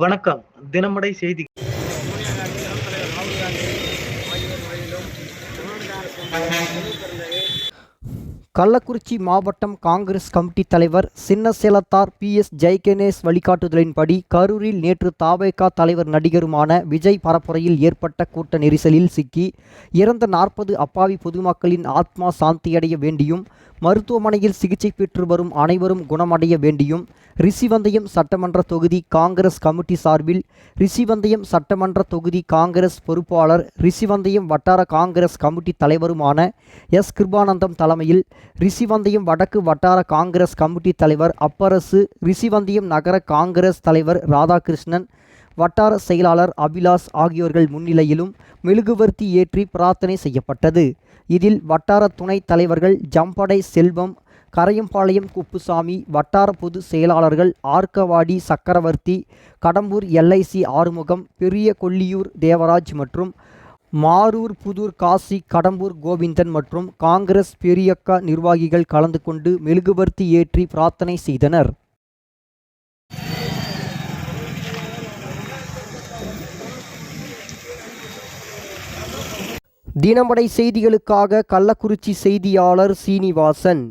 வணக்கம். தினமடை செய்தி கள்ளக்குறிச்சி மாவட்டம் காங்கிரஸ் கமிட்டி தலைவர் சின்ன சேலத்தார் பி எஸ் ஜெய்கணேஷ் வழிகாட்டுதலின்படி கரூரில் நேற்று தாவேகா தலைவர் நடிகருமான விஜய் பரப்புரையில் ஏற்பட்ட கூட்ட நெரிசலில் சிக்கி இறந்த நாற்பது அப்பாவி பொதுமக்களின் ஆத்மா சாந்தியடைய வேண்டியும் மருத்துவமனையில் சிகிச்சை பெற்று வரும் அனைவரும் குணமடைய வேண்டியும் ரிஷிவந்தயம் சட்டமன்ற தொகுதி காங்கிரஸ் கமிட்டி சார்பில் ரிஷிவந்தயம் சட்டமன்ற தொகுதி காங்கிரஸ் பொறுப்பாளர் ரிஷிவந்தயம் வட்டார காங்கிரஸ் கமிட்டி தலைவருமான எஸ் கிருபானந்தம் தலைமையில் ரிஷிவந்தியம் வடக்கு வட்டார காங்கிரஸ் கமிட்டி தலைவர் அப்பரசு ரிஷிவந்தியம் நகர காங்கிரஸ் தலைவர் ராதாகிருஷ்ணன் வட்டார செயலாளர் அபிலாஷ் ஆகியோர்கள் முன்னிலையிலும் மெழுகுவர்த்தி ஏற்றி பிரார்த்தனை செய்யப்பட்டது. இதில் வட்டார துணைத் தலைவர்கள் ஜம்படை செல்வம் கரையம்பாளையம் குப்புசாமி வட்டார பொது செயலாளர்கள் ஆர்க்கவாடி சக்கரவர்த்தி கடம்பூர் எல்ஐசி ஆறுமுகம் பெரிய கொல்லியூர் தேவராஜ் மற்றும் மாரூர் புதூர் காசி கடம்பூர் கோவிந்தன் மற்றும் காங்கிரஸ் பெரியக்கா நிர்வாகிகள் கலந்து கொண்டு மெழுகுவர்த்தி ஏற்றி பிரார்த்தனை செய்தனர். தினமடை செய்திகளுக்காக கள்ளக்குறிச்சி செய்தியாளர் சீனிவாசன்.